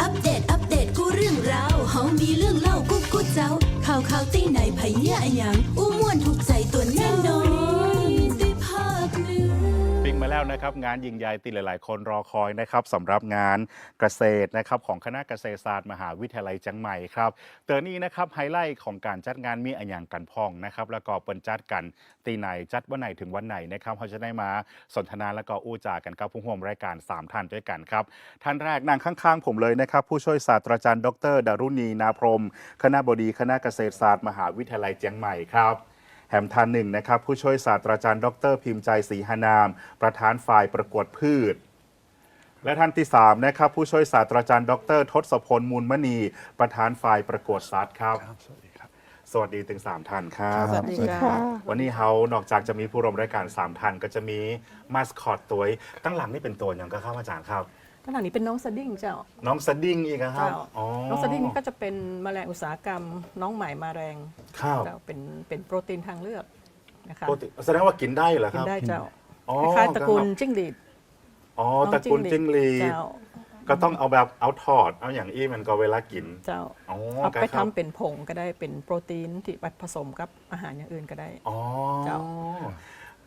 อัปเดต อัปเดต กูเรื่องราวเฮามีเรื่องเล่ากูกูเจ้า ข่าวข่าวตีไหนไผเนี่ยอะหยัง นะครับงานยิ่งใหญ่ที่หลาย ๆ คนรอคอยนะครับสำหรับงานเกษตรนะครับของคณะเกษตรศาสตร์มหาวิทยาลัยเจังใหม่ครับเตอนี้นะครับไฮไลท์ของการจัดงานมีอะอย่างกันพองนะครับแล้วก็เปินจัดกันตีไหนจัดวันไหนถึงวันไหนนะครับเขาจะได้มาสนทนาแล้วก็อู้จากันครับผู้ร่วมรายการ 3 ท่านด้วยกันครับท่านแรกนางข้าง ๆ ผมเลยนะครับผู้ช่วยศาสตราจารย์ ดรดารุณีนาพรม คณะบดีคณะเกษตรศาสตร์มหาวิทยาลัยเจียงใหม่ครับ แหมท่านหนึ่งนะครับ ผู้ช่วยศาสตราจารย์ดร พิมพ์ใจศรีหานาม ประธานฝ่ายประกวดพืชและท่านที่3นะครับผู้ช่วยศาสตราจารย์ ดรทศพลมูลมณี ประธานฝ่ายประกวดสัตว์ครับ สวัสดีครับ สวัสดีถึง 3ท่านครับสวัสดีค่ะวันนี้เฮานอกจากจะมีผู้ร่วมรายการ 3ท่านก็จะมีมาสคอตตัวตั้งหลังนี่เป็นตัวอย่างก็ครับอาจารย์ครับ ข้างหลังนี้เป็นน้องสดิ้งเจ้า น้องสดิ้งอีกอะครับเจ้า อ๋อน้องสดิ้งนี่ก็จะเป็นแมลงอุตสาหกรรมน้องใหม่มาแรงครับเจ้าเป็นเป็นโปรตีนทางเลือกนะคะปกติแสดงว่ากินได้เหรอคกินรับได้เจ้าอ๋อคล้ายๆตระกูลครับจิ้งหรีดอ๋อน้องตระกูลจิ้งหรีดเจ้าก็ต้องเอาแบบเอาทอด เอาอย่างอี้มันก็เวลากินเจ้าอ๋อเอาไปคทำรับเป็นผงก็ได้เป็นโปรตีนที่ไปผสมกับอาหารอย่างอื่นก็ได้ อ๋อเจ้า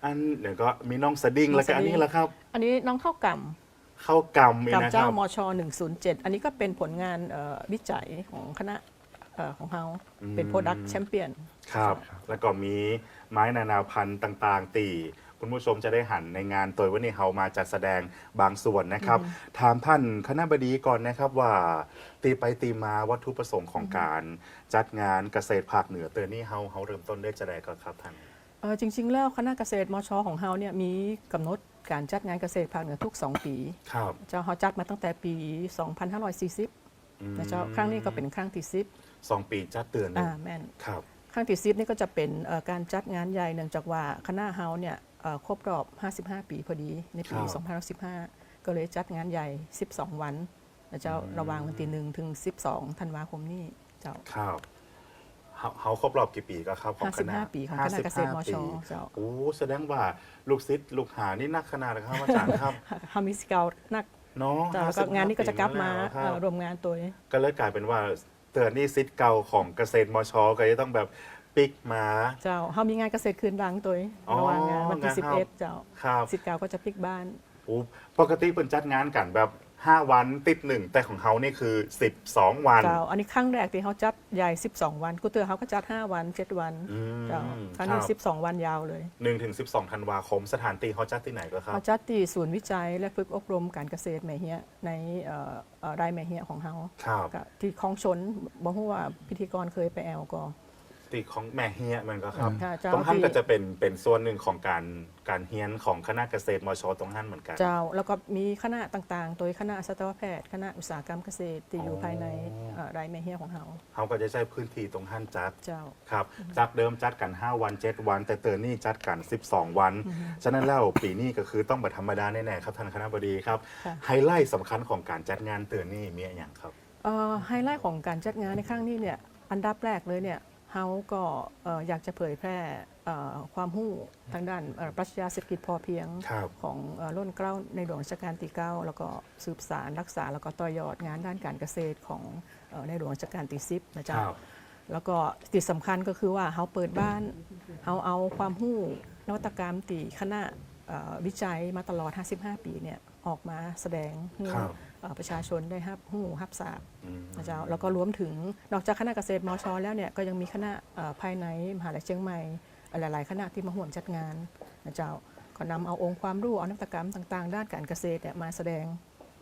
อันเดี๋ยวก็มีน้องสดิ้งน้องแล้วก็อันสดิ้นี้งแหละครับ อันนี้น้องข้าวก ข้าวกำำอีกกำนะคเจ้ารับ มช 107 อันนี้ก็เป็นผลงานเอ่อวิจัยของคณะเอ่อของเฮาเป็นโปรดักต์แชมเปี้ยนครับ แล้วก็มีไม้นานาพันธุ์ต่างๆ ตีคุณผู้ชมจะได้หันในงานตัววันนี้เฮามาจัดแสดงบางส่วนนะครับ ถามท่านคณะบดีก่อนนะครับว่า ตีไปตีมาวัตถุประสงค์ของการจัดงานเกษตรภาคเหนือเตือนนี่เฮาเฮาเริ่มต้นได้จะได้ก็ครับท่าน เออจริง ๆ แล้วคณะเกษตรมช ของเฮาเนี่ยมีกำหนด การจัดงานเกษตรภาคเหนือทุก 2 ปี ครับเจ้าเฮาจัดมาตั้งแต่ปี 2540อืมนะเจ้าครั้งนี้ก็เป็นครั้งที่สองปีจัดเตือนห10นึ่อ่างแม่นครับ ครั้งที่10นี่ก็จะเป็นเอ่อการจัดงานใหญ่เนื่องจากว่าคณะเฮาเนี่ยเอ่อครบรอบ 55 ปีพอดีในปี2515 ก็เลยจัดงานใหญ่ 12 วันนะเจ้าระหว่างวันที่1ถึง 12 ธันวาคมนี้เจ้า ครับ เฮาเฮาครบรอบกี่ปีก็ครับของคณะ55ปีของคณะเกษตรมช55ปีเจ้า โอ้แสดงว่าลูกศิษย์ลูกหานี่นักขนาดนะครับอาจารย์ครับเฮามีสเกลนักเนาะเจ้าก็งานนี้ก็จะกลับมาปีแล้วคเอ่รัอบรวมงานตัวนี้ ก็เลยกลายเป็นว่าเตือนนี่ศิษย์เก่าของเกษตรมชก็จะต้องแบบปิกมา เจ้าเฮามีงานเกษตรคืนบางตัวเองอ๋อระหว่างงานวันที่ งานเฮา 11 เจ้าครับ สิบเก้าก็จะพลิกบ้าน โอ้ปกติเป็นจัดงานกันแบบ 5 วันติดหนึ่งแต่ของเขานี่คือ 12 วัน เจ้า อันนี้ครั้งแรกที่เขาจัดใหญ่ 12 วัน กูเตือเขาก็จัด 5 วัน 7 วัน อืมเจ้า ครั้งนี้ ครับ 12 วันยาวเลย1ถึง12ธันวาคม สถานที่เขาจัดที่ไหนก็ครับ เขาจัดที่ศูนย์วิจัยและฝึกอบรมการเกษตรแม่เฮียในเอ่อเอ่อไร่แม่เฮียของเขาครับ ก็ที่คลองชนบอกว่าพิธีกรเคยไปแอลก็ ที่ของแม่เฮียมันก็ครับค่ะเจ้าตรงท่านที่ก็จะเป็นเป็นส่วนหนึ่งของการการเฮียนของคณะเกษตรมชตรงท่านเหมือนกัน เจ้าแล้วก็มีคณะต่างๆ โดยคณะสัตวแพทย์ คณะอุตสาหกรรมเกษตรที่อยู่อ๋อภายในเอ่อไร่แม่เฮียของเขาเขาก็จะใช้พื้นที่ตรงท่านจัดเจ้า ครับจากเดิมจัดกัน 5 วัน 7 วัน แต่เตือนนี่จัดกัน 12 วันฉะนั้นแล้วปีนี้ก็คือต้องแบบธรรมดาแน่ๆครับท่านคณะบดีครับค่ะ ไฮไลท์สำคัญของการจัดงานเตือนนี่มีอะไรอย่างครับ เอ่อไฮไลท์ของการจัดงานในครั้งนี้เนี่ยอันดับแรกเลยเนี่ย เฮาก็เอ่ออยากจะเผยแพร่เอ่อความรู้ทางด้านเอ่อปรัชญาเศรษฐกิจพอเพียงครับของเอ่อรุ่นเกล้าในหลวงรัชกาลที่9แล้วก็สืบสารรักษาแล้วก็ต่อยอดงานด้านการเกษตรของเอ่อในหลวงรัชกาลที่10นะจ๊ะครับแล้วก็ที่สำคัญก็คือว่าเฮาเปิดบ้านเฮาเอาความรู้นวัตกรรมตีคณะเอ่อวิจัยมาตลอด 55 ปีเนี่ยออกมาแสดงให้ครับเอ่อ ประชาชนได้รับรู้รับทราบอืมนะเจ้าแล้วก็รวมถึงนอกจากคณะเกษตรมชแล้วเนี่ยก็ยังมีคณะเอ่อภายในมหาลัยเชียงใหม่ หลาย ๆ คณะที่มาห่วมจัดงานนะเจ้าก็นำเอาองค์ความรู้เอานวัตกรรมต่าง ๆ ด้านการเกษตรเนี่ยมาแสดง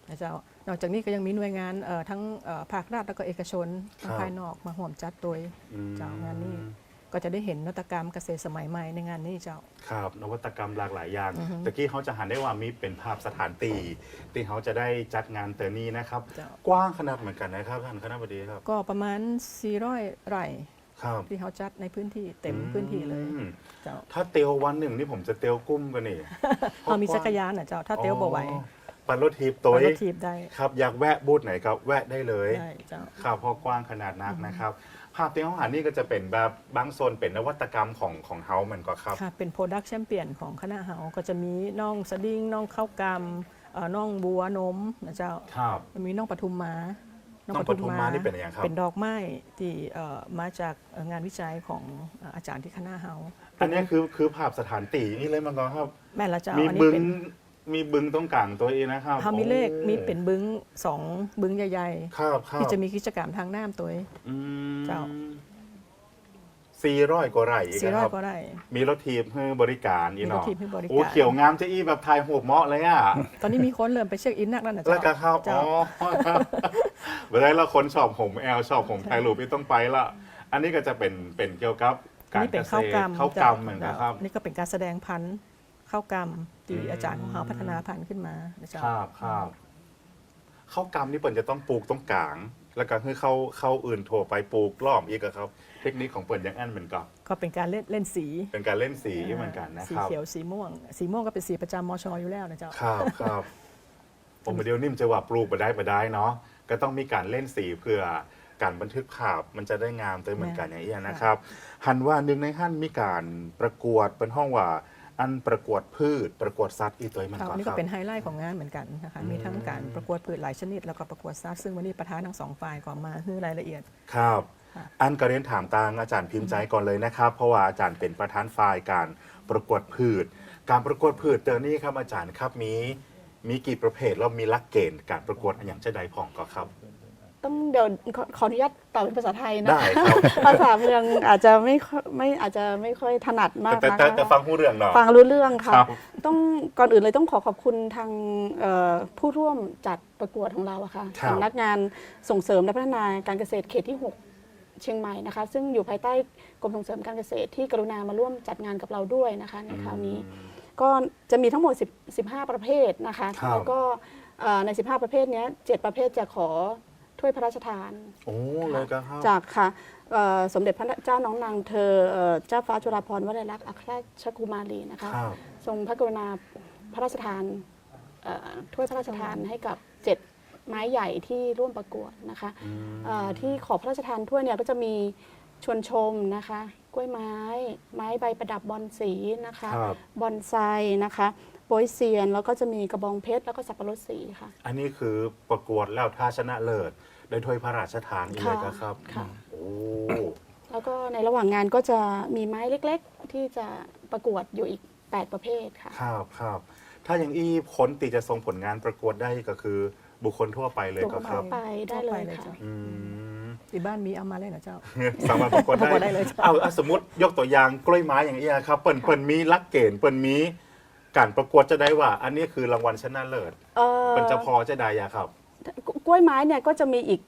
นะเจ้านอกจากนี้ก็ยังมีหน่วยงานเอ่อทั้งเอ่อภาครัฐแล้วก็เอกชนทั้งภายนอกมาห่วมจัดโดยอืมเจ้างานนี้ ก็จะได้เห็นนวัตกรรมเกษตรสมัยใหม่ในงานนี้เจ้า ครับ นวัตกรรมหลากหลายอย่างตะกี้เขาจะหันได้ว่ามีเป็นภาพสถานตีที่เขาจะได้จัดงานเตือนนี้นะครับ เจ้า กว้างขนาดเหมือนกันนะครับท่านคณะบดีครับก็ประมาณ 400 ไร่ครับที่เขาจัดในพื้นที่เต็มพื้นที่เลยอืมเจ้าถ้าเตียววันหนึ่งนี่ผมจะเตียวกุ้มกันนี่เขามีจักรยานนะเจ้าถ้าเตี้ยวบ่ไหวอ๋อปั่นรถทีบตัวเอารถถีบได้ครับอยากแวะบูธไหนครับแวะได้เลย ได้เจ้า ครับเพอกว้างขนาดนักนะครับ ภาพที่เขาหันนี่ก็จะเป็นแบบบางโซนเป็นนวัตกรรมของของเฮาเหมือนก็ครับ ค่ะ เป็นโปรดักชันเปลี่ยนของคณะเฮาก็จะมีน่องสดิ้งน่องข้าวกำเอ่อน่องบัวนมนะเจ้าครับ มีน่องปทุมมาน้องน้องปทุมมานี่เป็นยังไงครับเป็นดอกไม้ที่เอ่อมาจากเอ่องานวิจัยของเอ่ออาจารย์ที่คณะเฮาอันนี้คือคือภาพสถานตีนี่เลยมังกรครับ แม่ละเจ้ามีอันนี้บึงเป็น มีบึงตรงกลางตัวเองนะครับเฮามีเลขโอ้มีเป็นบึ้งสองบึ้งใหญ่ครับคๆ รับที่จะมีกิจกรรมทางน้ำตัวอืมเจ้า สี่ร้อยกว่าไร่อีกสี่นะร้อคยรับ ก็ได้ มีรถทีมให้บริการอีมีรเนาะถทีมให้บริโอ้การเขียวงามจะอี้แบบไทยหัวเหมาะเลยอะ ตอนนี้มีคนเริ่มไปเช็คอินนักแล้วนะแล้วเจ้าก็เข้าอ๋เจ้า อครับเวลาเราคนชอบผมแอลชอบผมไทยรูปไม่ต้องไปละ อันนี้ก็จะเป็นเป็นเกี่ยวกับอันการนี้เกเป็นษข้าวตกรรรมข้าวกรรมเหมือนกันครับ นี่ก็เป็นการแสดงพันธุ์ ข้าวกรรมที่อืมอาจารย์ของเขาพัฒนาพันธุ์ขึ้นมานะเจ้าครับครับข้าวกรรมนี่เปิ่นจะต้องปลูกตรงกลาง แล้วก็คือเข้าเข้าอื่นโถไปปลูกล้อมอีกอะครับ เทคนิคของเปิ่นยังอันเหมือนกันก็เป็นการเล่นเล่นสีเป็นการเล่นสีเหมือนกันนะสีครับเขียวสีม่วง สีม่วงก็เป็นสีประจำมชอยู่แล้วนะเจ้าครับครับผมเดียวนิ่มจะว่าปลูกมาได้มาได้เนาะก็ต้องมีการเล่นสีเพื่อการบันทึกภาพมันจะได้งามตัวเหมือนกันอย่างนี้ยนะครับ หันว่าหนึ่งในหันมีการประกวดเป็นห้องว่า อันประกวดพืชประกวดสัตว์อีกตัวเหมือนครับกันนี่คก็รับเป็นไฮไลท์ของงานเหมือนกันนะคะอืมมีทั้งการประกวดพืชหลายชนิด แล้วก็ประกวดซัดซึ่งวันนี้ประธานทั้งสองฝ่ายก็มาให้รายละเอียดครับค่ะอันก็เรียนถามตางอาจารย์พิมพ์ใจก่อนเลยนะครับ เพราะว่าอาจารย์เป็นประธานฝ่ายการประกวดพืช การประกวดพืชเตอร์นี่ครับอาจารย์ครับมีมีกี่ประเภทแล้วมีหลักเกณฑ์การประกวดอย่างจะใดผ่องก็ครับ ต้องเดี๋ยวขอขออนุญาตตอบเป็นภาษาไทยนะ ได้ครับ ภาษาเมืองอาจจะไม่ค่อยไม่อาจจะไม่ค่อยถนัดมากแต่นะแต่คะ แต่ฟังผู้เรื่องเนาะ ฟังรู้เรื่องค่ะ ครับ ต้องก่อนอื่นเลยต้องขอขอบคุณทางเอ่อผู้ร่วมจัดประกวดของเราอะค่ะครับ สำนักงานส่งเสริมและพัฒนาการเกษตรเขตที่ 6 เชียงใหม่นะคะ ซึ่งอยู่ภายใต้กรมส่งเสริมการเกษตรที่กรุณามาร่วมจัดงานกับเราด้วยนะคะในคราวนี้ ก็จะมีทั้งหมด10 15 ประเภทนะคะ ครับ แล้วก็เอ่อใน 15 ประเภทเนี้ย7ประเภทจะขอ ถ้วยพระราชทาน โอ้เลยก็ครับ จากค่ะเอ่อสมเด็จพระเจ้าน้องนางเธอเอ่อเจ้าฟ้าจุฬาภรณ์วลัยลักษณ์อัครราชกุมารีนะคะครับ ทรงพระกรุณาพระราชทานเอ่อถ้วยพระราชทานให้กับเจ็ดไม้ใหญ่ที่ร่วมประกวดนะคะอืมเอ่อที่ขอพระราชทานถ้วยเนี่ยก็จะมีชวนชมนะคะกล้วยไม้ไม้ใบประดับบอนสีนะคะครับ บอนไซนะคะโปยเซียนแล้วก็จะมีกระบองเพชรแล้วก็สับปะรดสีค่ะ อันนี้คือประกวดแล้วถ้าชนะเลิศ ได้ถ้วยพระราชทานอีกเลยก็ครับค่ะ โอ้แล้วก็ในระหว่างงานก็จะมีไม้เล็กๆ ที่จะประกวดอยู่อีก 8 ประเภทค่ะ ครับครับถ้าอย่างอี้คนตีจะส่งผลงานประกวดได้ก็คือบุคคลทั่วไปเลยตัวก็ครับไปได้เลยทั่วไปเลยค่ะจ้ะอืม ที่บ้านมีเอามาเลยนะเจ้า สามารถประกวดประกวดได้ได้เลยจ้ะเอาเอาสมมติยกตัวอย่างกล้วยไม้อย่างเอี้ยครับ เปิ่นเปิ่นมีลักเกณฑ์เปิ่นมีการประกวดจะได้ว่า อันนี้คือรางวัลชนะเลิศเอ่อเปิ่นจะพอจะได้ยาครับก ล้วยไม้เนี่ยก็จะมีอีก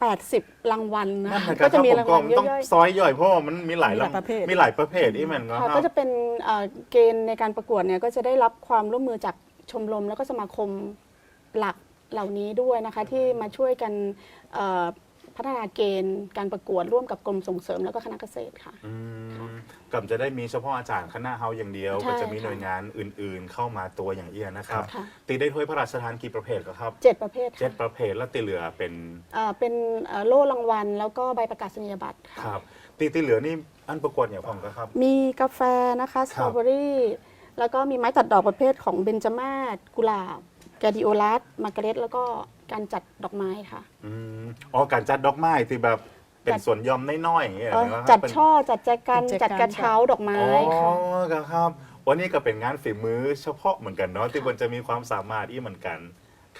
80 รางวัลนะนั่นคะนะคก็รับจะมีผมรางก็วัลต้องย่อยซอยย่อยเพราะว่ามันมีหลายมีหลายประเภท มีหลายประเภทที่มันๆก็ค่ะครัก็บจะเป็นเอ่อเกณฑ์ในการประกวดเนี่ยก็จะได้รับความร่วมมือจากชมรมแล้วก็สมาคมหลักเหล่านี้ด้วยนะคะที่มาช่วยกันเอ่อพัฒนาเกณฑ์การประกวดร่วมกับกรมส่งเสริมแล้วก็คณะเกษตรค่ะ อืม กับจะได้มีเฉพาะอาจารย์คณะเฮาอย่างเดียว ใช่ก็จะมีค่ะหน่วยงานอื่นๆ เข้ามาตัวอย่างเอี้ยนะครับ ค่ะ ตีได้ถ้วยพระราชทานกี่ประเภทก็ครับเจ็ดประเภทเจ็ดค่ะประเภทแล้วตีเหลือเป็นเอ่อเป็นเอ่อโล่รางวัล แล้วก็ใบประกาศนียบัตรคค่ะรับ ตีตีเหลือนี่อันประกวดอย่างผมก็ครับ มีกาแฟนะคะสตรอเบอรี่แล้วก็มีไม้ตัดดอกประเภทของเบญจมาศกุหลาบแกดิโอลัสมาร์กาเร็ตแล้วก็การจัดดอกไม้ค่ะ อืมอ๋อการจัดดอกไม้ที่แบบ เป็นจัดสวนหยอมน้อยๆอย่างเงี้ยเอ่อนะครับจัดเป็นช่อจัดแจกันเป็นแจกันจัดกระเช้า ดอกไม้อ๋อค่ะ ครับ วันนี้ก็เป็นงานฝีมือเฉพาะเหมือนกันเนาะที่มันจะมีความสามารถอีเหมือนกัน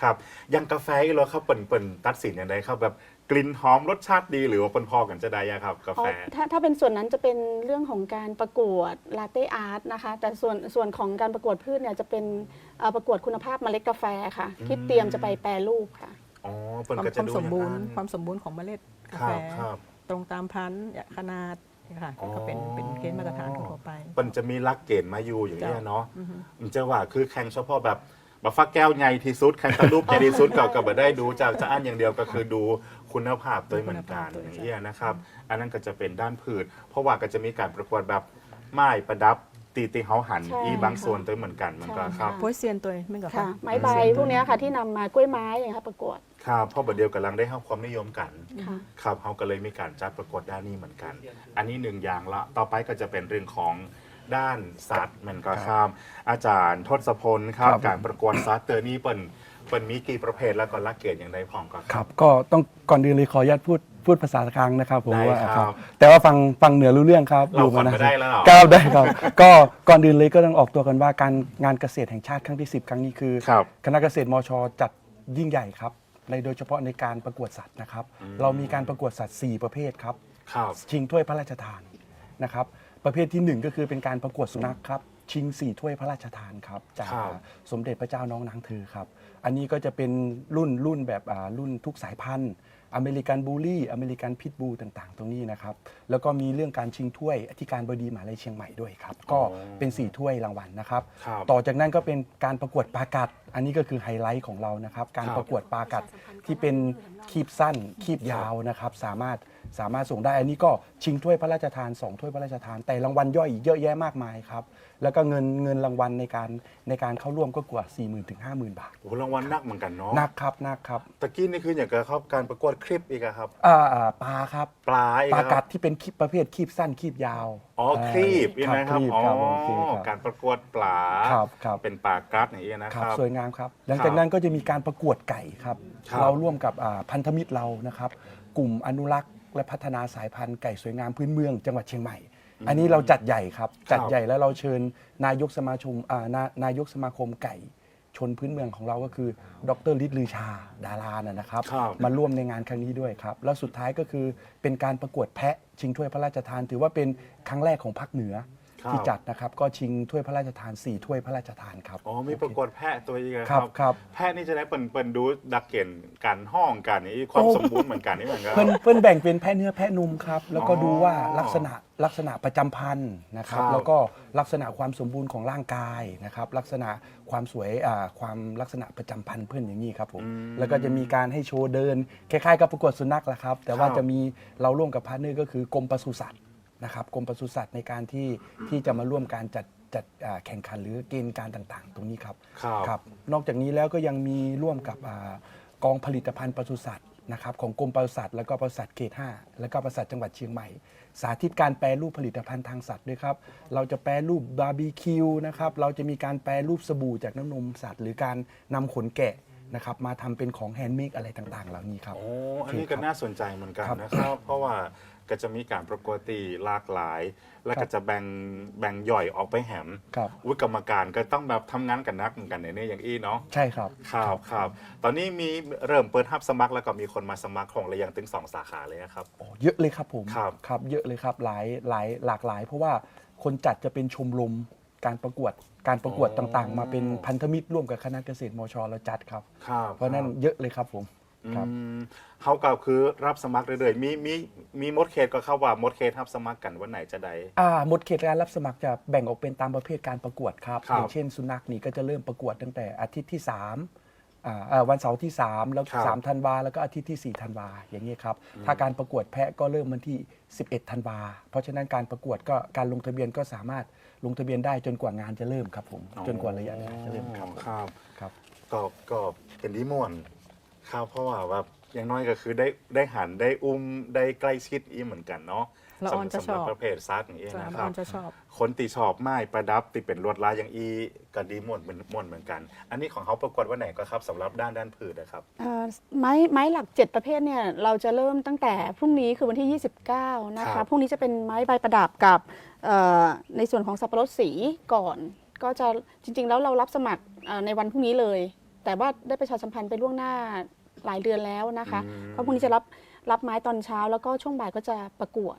ครับอยังกาแฟอีเราครับเปิ่นเปิ่นตัดสินอย่างไรครับแบบกลิ่นหอมรสชาติดีหรือว่าเปิ่นพอกันจะได้ยังครับกาอ๋อแฟ ถ้าถ้าเป็นส่วนนั้นจะเป็นเรื่องของการประกวดลาเต้อาร์ตนะคะ แต่ส่วนส่วนของการประกวดพืชเนี่ยจะเป็นเอ่อประกวดคุณภาพเมล็ดกาแฟค่ะ ที่เตรียมจะไปแปรรูปค่ะ อ๋อเปิ่นความก็คจะวามดูสมบูรณ์อย่างนั้นความสมบูรณ์ของเมล็ด กาครัแฟบครับ ตรงตามพันธุ์ขนาดนี่ค่ะก็เป็นเป็นเกณฑ์มาตรฐานทั่วๆไป มันจะมีลักเกณฑ์มาอยู่อย่างนี้ยจ้ะเนาะมันจะว่าคือแข่งเฉพาะแบบบัฟฟักแก้วใหญ่ที่สุดแข่งตะลุปใหญ่ที่สุดก็ก็บ่ได้ดูจากจะอันอย่างเดียวก็คือดูคุณภาพตัวเหมือนกันคุณภาพตัว อย่างนี้ยนะครับ อันนั้นก็จะเป็นด้านพืช เพราะว่าก็จะมีการประกวดแบบไม้ประดับตีตีเฮาหันใช่อีบางส่วนตัวเหมือนกันมันก็ใช่ครับค่ะโพยเซียนตัวไม่กับค่ะ ไม้ใบพวกเนี้ยค่ะที่นำมากล้วยไม้อย่างเงี้ยค่ะประกวด ครับเพราะบัดเดียวกำลังได้ให้ความนิยมกันค่ะ ครับเขาก็เลยมีการจัดประกวดด้านนี้เหมือนกัน อันนี้หนึ่งอย่างละต่อไปก็จะเป็นเรื่องของด้านสัตว์เหมันก็ครับ อาจารย์ทศพลครับครับการประกวดสัตว์เตอร์นี่เป็นเปิดมีกี่ประเภทแล้วก็ลักเกตอย่างไรพร้อมก็ครับ ก็ต้องก่อนอื่นเลยขออนุญาตพูดพูดภาษากลางนะครับผมได้ว่าครับ แต่ว่าฟังฟังเหนือรู้เรื่องครับเราอยู่มาฟังนะไม่ได้แล้วเหรอครับได้ครับ ก็ก่อนอื่นเลยก็ต้องออกตัวกันว่าการงานเกษตรแห่งชาติครั้งที่ 10 ครั้งนี้คือครับคณะเกษตรมชจัดยิ่งใหญ่ครับ ในโดยเฉพาะในการประกวดสัตว์นะครับ เรามีการประกวดสัตว์ 4 ประเภทครับ ครับ ชิงถ้วยพระราชทานนะครับ ประเภททีหนึ่1 ก็คือเป็นการประกวดสุนัขครับ ชิง 4 ถ้วยพระราชทานครับ จากครับสมเด็จพระเจ้าน้องนางเธอครับ อันนี้ก็จะเป็นรุ่นรุ่นแบบอ่ารุ่นทุกสายพันธุ์ อเมริกันบูลลี่ อเมริกันพิทบูต่างๆ ตรงนี้นะครับ แล้วก็มีเรื่องการชิงถ้วยอธิการบดีมหาลัยเชียงใหม่ด้วยครับ ก็เป็น 4 ถ้วยรางวัลนะครับ ครับต่อจากนั้นก็เป็นการประกวดปลากัด อันนี้ก็คือไฮไลท์ของเรานะครับ การครับ ประกวดปลากัดที่เป็นคีบสั้น คีบยาวนะครับ สามารถ สามารถส่งได้อันนี้ก็ชิงถ้วยพระราชทาน2ถ้วยพระราชทาน แต่รางวัลย่อยอีกเยอะแยะมากมายครับ แล้วก็เงินเงินรางวัลในการในการเข้าร่วมก็กว่า 4 0 0 0 0 ถึง 50,000 บาทโอ้โหรางวัลนักเหมือนกันเนาะนักครับนักครับตะกี้นี่คืออย่างกับครับการประกวดคลิปอีกอะครับ อ่าอ่าปลาครับปลาอีกปลาอะคกัรัดบที่เป็นคีบประเภทคีบสั้นคีบยาวอ๋อคลีปใช่ไหมครับคลีปอ๋อครับผมคลีปครับการประกวดปลาครับครับ เป็นปลากัดอย่างนี้นะคครัรับบสวยงามครับ หลังจากนั้นก็จะมีการประกวดไก่ครับ ครับเราร่วมกับอ่าพันธมิตรเรานะครับ กลุ่มอนุรักษ์ และพัฒนาสายพันธุ์ไก่สวยงามพื้นเมืองจังหวัดเชียงใหม่ อันนี้เราจัดใหญ่ครับ จัดใหญ่แล้วเราเชิญนายกสมาคมอ่านานายกสมาคมไก่ชนพื้นเมืองของเราก็คือ ดรฤทธิ์ลือชาดารานะนะครับ ครับมาร่วมในงานครั้งนี้ด้วยครับ แล้วสุดท้ายก็คือเป็นการประกวดแพะชิงถ้วยพระราชทาน ถือว่าเป็นครั้งแรกของภาคเหนือครับ ที่จัดนะครับก็ชิงถ้วยพระราชทาน 4 ถ้วยพระราชทานครับ อ๋อมีประกวดแพะตัวอีกอะครับครับ แพะนี่จะได้เปิ่นเปิ่นดูดักเก่นกันห้องกันนี่ความสมบูรณ์เหมือนกันนี่เหมือนกัน เพิ่นเพิ่นแบ่งเป็นแพะเนื้อแพะนมครับ แล้วก็อ๋อดูว่าลักษณะลักษณะประจำพันธุ์นะครับ ครับ แล้วก็ลักษณะความสมบูรณ์ของร่างกายนะครับ ลักษณะความสวยอ่าความลักษณะประจำพันธุ์เพื่อนอย่างนี้ครับผมแล้วก็จะมีการให้โชว์เดินคล้ายๆกับประกวดสุนัขแหละครับ แต่ว่าครับจะมีเราร่วมกับพาร์ทเนอร์ก็คือกรมปศุสัตว์ นะครับกรมปศุสัตว์ในการที่ที่จะมาร่วมการจัดจัดอ่าแข่งขันหรือเกณฑ์การต่างๆ ตรงนี้ครับครับครับ นอกจากนี้แล้วก็ยังมีร่วมกับอ่ากองผลิตภัณฑ์ปศุสัตว์นะครับของกรมปศุสัตว์แล้วก็ปศุสัตว์เขต 5 แล้วก็ปศุสัตว์จังหวัดเชียงใหม่ สาธิตการแปรรูปผลิตภัณฑ์ทางสัตว์ด้วยครับเราจะแปรรูปบาร์บีคิวนะครับเราจะมีการแปรรูปสบู่จากน้ำนมสัตว์ หรือการนำขนแกะนะครับมาทำเป็นของแฮนด์เมดอะไรต่างๆ เหล่านี้ครับ โอ้อันนี้ก็น่าสนใจเหมือนกันครับนะครับ เพราะว่า ก็จะมีการประกวดตีหลากหลาย แล้วครัก็บจะแบ่งแบ่งย่อยออกไปแหมครับวิกรรมการก็ต้องแบบทำงานกันนักเหมือนกันเนี่ยอย่างอี้เนาะ ใช่ครับ ครับครับ ตอนนี้มีเริ่มเปิดรับสมัครแล้วก็มีคนมาสมัครของระยังถึงสองสาขาเลยนะครับ โอ้เยอะเลยครับผมครับครับเยอะเลยครับหลายหลายหลากหลาย เพราะว่าคนจัดจะเป็นชมรมการประกวดการประกวดอ๋อ ต่างๆ มาเป็นพันธมิตรร่วมกับคณะเกษตรมชเราจัดครับ ครับเพราะฉะนั้นเยอะเลยครับผม ครับ อืมเขาก็คือรับสมัครเรื่อยๆมีมีมีมดเขตก็เข้าว่ามดเขตรับสมัครกันวันไหนจะได้ อ่าหมดเขตการรับสมัครจะแบ่งออกเป็นตามประเภทการประกวดครับ ครับอย่างเช่น สุนัขนี่ก็จะเริ่มประกวดตั้งแต่อาทิตย์ที่3อ่าอ่าวันเสาร์ที่ 3 แล้วครับ3ธันวาแล้วก็อาทิตย์ที่4ธันวาอย่างนี้ครับ ถ้าการประกวดแพะก็เริ่มวันที่ 11ธันวาเพราะฉะนั้นการประกวดก็การลงทะเบียนก็สามารถลงทะเบียนได้จนกว่างานจะเริ่มครับผมจนกว่าระยะเวลาจะเริ่มครับผมครับ ครับ ก็ก็เป็นที่ม่วน ครับเพราะว่าแบบอย่างน้อยก็คือได้ได้หันได้อุ้มได้ใกล้ชิดอีเหมือนกันเนาะละออนจะสำหรับชอบ ประเภทซัดอย่างนี้จ้ะนะละคอรัอบนจะชอบ คนตีชอบไม้ประดับตีเป็นลวดลายอย่างอีก็ดีม่วนเหมือนม่วนเหมือนกัน อันนี้ของเขาประกวดวันไหนก็ครับสำหรับด้านด้านผืชนะครับ เอ่อไม้ไม้หลัก 7 ประเภทเนี่ยเราจะเริ่มตั้งแต่พรุ่งนี้คือวันที่ 29 นะครัคะบ พรุ่งนี้จะเป็นไม้ใบประดับกับเอ่อในส่วนของสับปะรดสีก่อน ก็จะจริงๆแล้วเรารับสมัครเอ่อในวันพรุ่งนี้เลย แต่ว่าได้ประชาสัมพันธ์ไปล่วงหน้า หลายเดือนแล้วนะคะอืมเพราะพรุ่งนี้จะรับรับไม้ตอนเช้า แล้วก็ช่วงบ่ายก็จะประกวด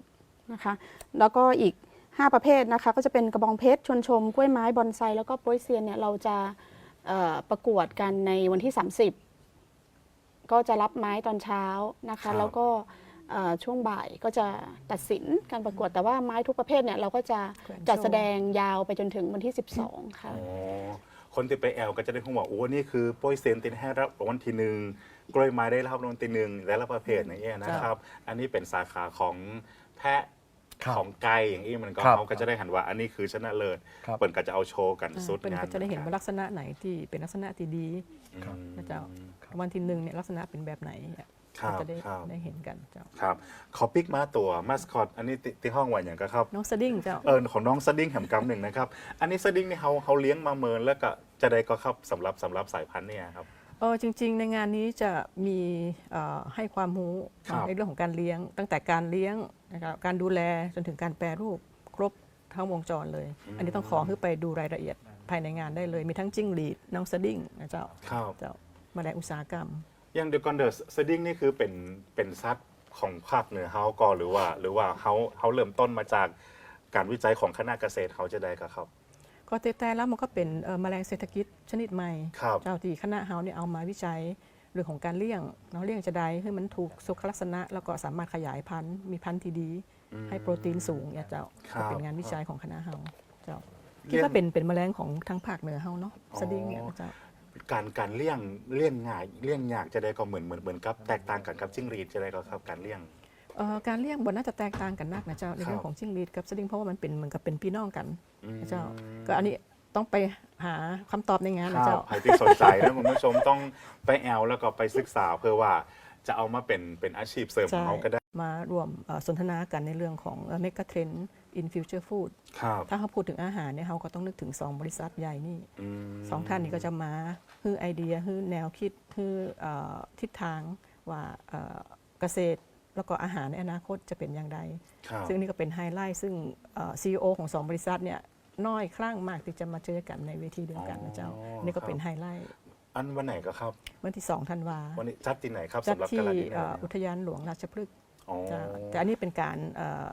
นะคะ แล้วก็อีก 5 ประเภทนะคะ ก็จะเป็นกระบองเพชรชวนชมกล้วยไม้บอนไซแล้วก็โป้ยเซียนเนี่ยเราจะเอ่อประกวดกันในวันที่ 30 ก็จะรับไม้ตอนเช้านะครัคะบแล้วก็เอ่อช่วงบ่ายก็จะตัดสินการประกวดแต่ว่าไม้ทุกประเภทเนี่ยเราก็จะแขวนโชว์จัดแสดงยาวไปจนถึงวันที่ 12 ค่ะอ๋อ คนที่ไปแอลก็จะได้คงว่าโอ้นี่คือโป้ยเซนตินให้รับรางวัลที่หนึ่งกล้วยไม้ได้รับรางวัลที่หนึ่งและละประเภทอย่างเงี้ยนะครับ อันนี้เป็นสาขาของแพะครับของไก่อย่างนี้มันก็ครับเขาก็จะได้หันว่าอันนี้คือชนะเลิศครับเปิ่นก็จะเอาโชว์กันสุดเป็นงานก็จะได้เห็นว่าลักษณะไหนที่เป็นลักษณะที่ดีครับนะเจ้าวันที่หนึ่งเนี่ยลักษณะเป็นแบบไหนอะ ครับก็จะได้ครับได้เห็นกันเจ้าครับขอปิกมาตัวมาสคอตอันนี้ติที่ห้องไว้อย่างก็ครับน้องสดิ้งเจ้าเออของน้องสดิ้งแหมกำหนึ่งนะครับ อันนี้สดิ้งนี่เขาเขาเลี้ยงมาเมินแล้วก็จะได้ก็ครับสำหรับสำหรับสายพันธุ์เนี่ยครับ เออจริง ๆ ในงานนี้จะมีเอ่อให้ความรู้ครับ ในเรื่องของการเลี้ยง ตั้งแต่การเลี้ยงนะครับการดูแลจนถึงการแปรรูปครบทั้งวงจรเลย อันนี้ต้องขอให้ไปดูรายละเอียดภายในงานได้เลย มีทั้งจิ้งหรีดน้องสดิ้งนะเจ้าครับ เจ้าแมาแรงอุตสาหกรรม อย่างเดอะกอนเดอร์สดิ้งนี่คือเป็นเป็นซัดของภาคเหนือเฮาก่อนหรือว่า หรือว่าเฮาเฮาเริ่มต้นมาจากการวิจัยของคณะเกษตรเขาจะได้กับครับ ก็แต่แต่แล้วมันก็เป็นเอ่อแมลงเศรษฐกิจชนิดใหม่ ครับ เจ้าที่คณะเฮาเนี่ยเอามาวิจัยเรื่องของการเลี้ยงเนาะเลี้ยงจะได้ให้มันถูกสุขลักษณะ แล้วก็สามารถขยายพันธุ์มีพันธุ์ที่ดีให้โปรตีนสูงเนี่ยเจ้าครับก็เป็นงานวิจัยของคณะเฮาเจ้าเลี้คิดยงว่าเป็นเป็นแมลงของทางภาคเหนือเฮาเนาะอ๋อสดิ้งเนี่ยเจ้า การการเลี้ยงเลี้ยงง่ายเลี้ยงยากจะได้ก็เหมือนเหมือนเหมือนกับแตกต่างกันกับจิ้งหรีดจะได้ก็ครับการเลี้ยง เอ่อการเลี้ยงบนน่าจะแตกต่างกันนักนะเจ้าในเรื่อครังบ ของจิ้งหรีดกับสดิ้งเพราะว่ามันเป็นเหมือนกับเป็นพี่น้องกันอืมนะเจ้า ก็อันนี้ต้องไปหาคำตอบในงานคนะรับเจ้าใครที่สนใจนะคุณผู้ชมต้องไปแอลแล้วก็ไปศึกษาเพื่อว่าจะเอามาเป็นเป็นอาชีพเสริมของเขาก็ได้ มารวมเอ่อสนทนากันในเรื่องของเมกะเทรนด์ in future food ครับถ้าเขาพูดถึงอาหารเนี่ยเขาก็ต้องนึกถึง 2 บริษัทใหญ่นี่อืมสองท่านนี้ก็จะมาฮือไอเดียฮือแนวคิดฮือเอ่อทิศทางว่าเอ่อเกษตรแล้วก็อาหารในอนาคตจะเป็นอย่างไร ครับซึ่งนี่ก็เป็นไฮไลท์ซึ่งซีอีโอของสองบริษัทเนี่ยน้อยครั้งมากที่จะมาเจอกันในเวทีเดียวกันนะเจ้าอ๋อนี่ก็ครับเป็นไฮไลท์อันวันไหนก็ครับ วันที่2ธันวาวันนี้จัดที่ไหนครับจัดสำหรับที่กาลาดินเอ่ออุทยานหลวงราชพฤกษ์อ๋อเจ้าแต่อันนี้เป็นการเอ่อ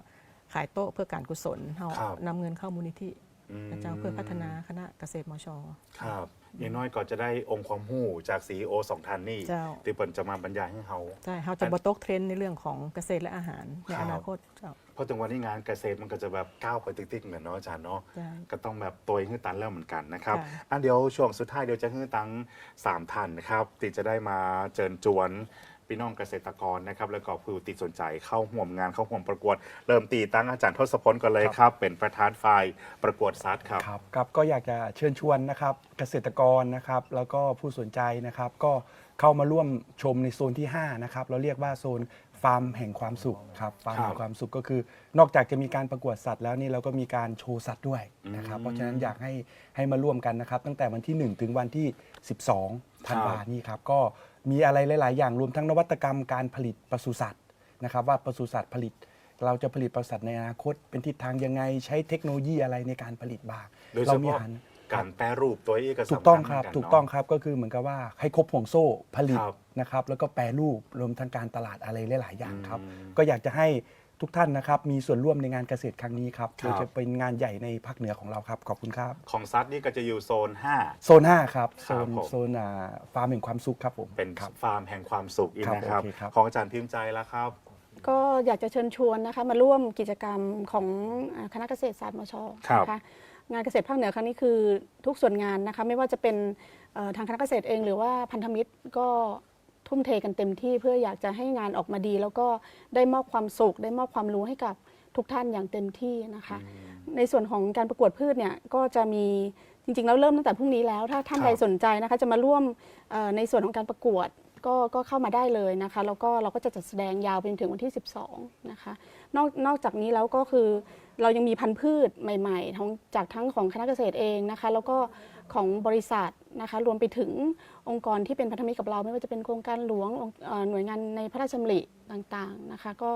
ขายโต๊ะเพื่อการกุศลเราครับ นำเงินเข้ามูลนิธิมนะเจ้าเพื่อพัฒนาคณะเกษตรมช ครับอย่างน้อยก็จะได้องค์ความรู้จากซีโอสองท่านนี่เจ้า ที่เปิ่นจะมาบรรยายให้เขาใช่เราจะบโตกเทรนด์ในเรื่องของเกษตรและอาหารในครับ อนาคตเจ้าเพราะถึงวันนี้งานเกษตรมันก็จะแบบก้าวไปติ๊กๆเหมือนเนาะอาจารย์เนาะ ใช่ ก็ต้องแบบตัวให้ตันแล้วเหมือนกันนะครับค่ะอันเดียวช่วงสุดท้ายเดี๋ยวจะให้ตังสามท่านนะครับที่จะได้มาเจิญจวน พี่น้องเกษตรกรนะครับแล้วก็ผู้ติดสนใจเข้าห่วมงานเข้าห่วมประกวด เริ่มตีตั้งอาจารย์ทศพลก่อนเลยครับ เป็นประธานฝ่ายประกวดซัดครับ ครับครับก็อยากจะเชิญชวนนะครับเกษตรกรนะครับแล้วก็ผู้สนใจนะครับก็เข้ามาร่วมชมในโซนที่ 5 นะครับ เราเรียกว่าโซนฟาร์มแห่งความสุขครับฟาร์มครับแห่งความสุขก็คือ นอกจากจะมีการประกวดสัตว์แล้วนี่เราก็มีการโชว์สัตว์ด้วยนะครับอืมเพราะฉะนั้นอยากให้ให้มาร่วมกันนะครับ ตั้งแต่วันที่ 1 ถึงวันที่ 12 ธันวาครับนี้ครับก็ มีอะไรหลาย ๆ อย่างรวมทั้งนวัตกรรมการผลิตปศุสัตว์นะครับว่าปศุสัตว์ผลิต เราจะผลิตปศุสัตว์ในอนาคต เป็นทิศทางยังไงใช้เทคโนโลยีอะไรในการผลิตบ้างโดยเฉเรามีพาะอาหารการแปรรูปตัวเองก็ถูสำกคัต้อญงครับเหมืนนถูกเนาะต้องครับก็คือเหมือนกับว่าให้ครบห่วงโซ่ผลิตครับนะครับแล้วก็แปรรูปรวมทั้งการตลาดอะไรหลาย ๆ อย่างครับอืมก็อยากจะให้ ทุกท่านนะครับ มีส่วนร่วมในงานเกษตรครั้งนี้ครับครับโดยจะเป็นงานใหญ่ในภาคเหนือของเราครับ ขอบคุณครับ ของซัดนี่ก็จะอยู่โซนโซน 5 ครับ โซครับนผม โซนอ่าฟาร์มแห่งความสุขครับผม5เป็นครับ ฟาร์มแห่งความสุขอีกครับนะครับโอเคครับ ของอาจารย์พิมพ์ใจแล้วครับ ก็อยากจะเชิญชวนนะคะมาร่วมกิจกรรมของอ่าคณะเกษตรศาสตร์มชครับนะคะงานเกษตรภาคเหนือครั้งนี้คือทุกส่วนงานนะคะไม่ว่าจะเป็นเอ่อทางคณะเกษตรเองหรือว่าพันธมิตรก็ ทุ่มเทกันเต็มที่เพื่ออยากจะให้งานออกมาดี แล้วก็ได้มอบความสุข ได้มอบความรู้ให้กับทุกท่านอย่างเต็มที่นะคะ ในส่วนของการประกวดพืชเนี่ยก็จะมีจริงๆ แล้วเริ่มตั้งแต่พรุ่งนี้แล้ว ถ้าท่านครับใดสนใจนะคะจะมาร่วมเอ่อในส่วนของการประกวดก็ก็เข้ามาได้เลยนะคะ แล้วก็เราก็จะจัดแสดงยาวไปจนถึงวันที่ 12 นะคะ นอกนอกจากนี้แล้วก็คือเรายังมีพันธุ์พืชใหม่ๆทั้งจากทั้งของคณะเกษตรเองนะคะ แล้วก็ของบริษัทนะคะรวมไปถึงองค์กรที่เป็นพันธมิตรกับเรา ไม่ว่าจะเป็นโครงการหลวงงหน่วยงานในพระราชดำริต่างๆนะคะก็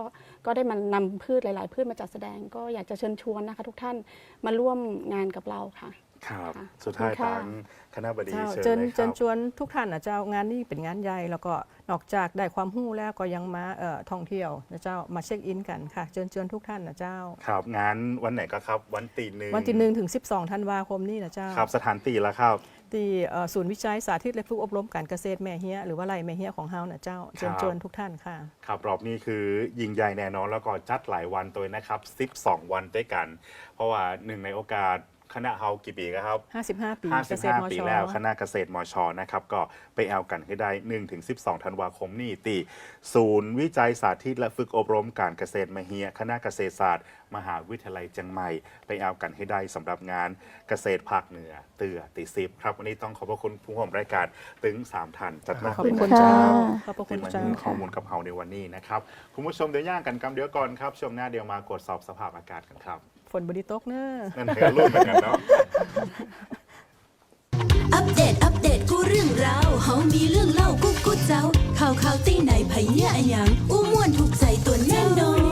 ก็ได้มานำพืชหลาย ๆ พืชมาจัดแสดง ก็อยากจะเชิญชวนนะคะ ทุกท่านมาร่วมงานกับเราค่ะ ครับค่ะสุดท้ายขอบคุณค่ะทางคณะบดีเจ้าเชิญเชิญเลยคเชิรัญบชวนทุกท่านนะเจ้างานนี้เป็นงานใหญ่แล้วก็นอกจากได้ความรู้แล้วก็ยังมาเอ่อท่องเที่ยวนะเจ้ามาเช็คอินกันค่ะเชิญชวนทุกท่านนะเจ้า ครับงานวันไหนก็ครับ วันตีหนึ่งวันที่หนึ่งถึง12ธันวาคมนี้นะเจ้าครับสถานตีแล้วครับ ที่เอ่อศูนย์วิจัยสาธิตและฝึกอบรมการเกษตรแม่เฮียหรือว่าไรแม่เฮียของเฮานะเจ้าเชิญชวนทุกท่านค่ะ ครับรอบนี้คือยิงใหญ่แน่นอนแล้วก็จัดหลายวันตัวนะครับ 12 วันด้วยกัน เพราะว่าหนึ่งในโอกาส คณะเฮากี่ปีครับ 55 ปีเกษตรม55 ปีชแล้วคณะเกษตรมชนะครับก็ไปแอลกันให้ได้ 1-12 ธันวาคมนี้ตีศูนย์วิจัยสาธิตและฝึกอบรมการเกษตรมเฮีย คณะเกษตรศาสตร์ มหาวิทยาลัยเชียงใหม่ ไปแอลกันให้ได้สำหรับงานเกษตรภาคเหนือเตือติซิบครับวันนี้ต้องขอบพระคุณผู้ร่วมรายการตึงสามท่านจัดมาขอบคุณค่ะเจ้าขอบพระคุที่ณมาเจ้า ให้ข้อมูลกับเราในวันนี้นะครับคุณผู้ชมเดี๋ยวย่างกันกำเดี๋ยวก่อนครับช่วงหน้าเดี๋ยวมากดสอบสภาพอากาศกันครับ ฝนบริตกเนอะนั่นคือรูปเหมือนกันเนาะ อัปเดต อัปเดต กูเรื่องราวเฮามีเรื่องเล่ากูกูเจ้า ข่าวข่าวตีไหนพะเหี้ยอะยังอู้ม่วนถูกใจตัวแน่นอน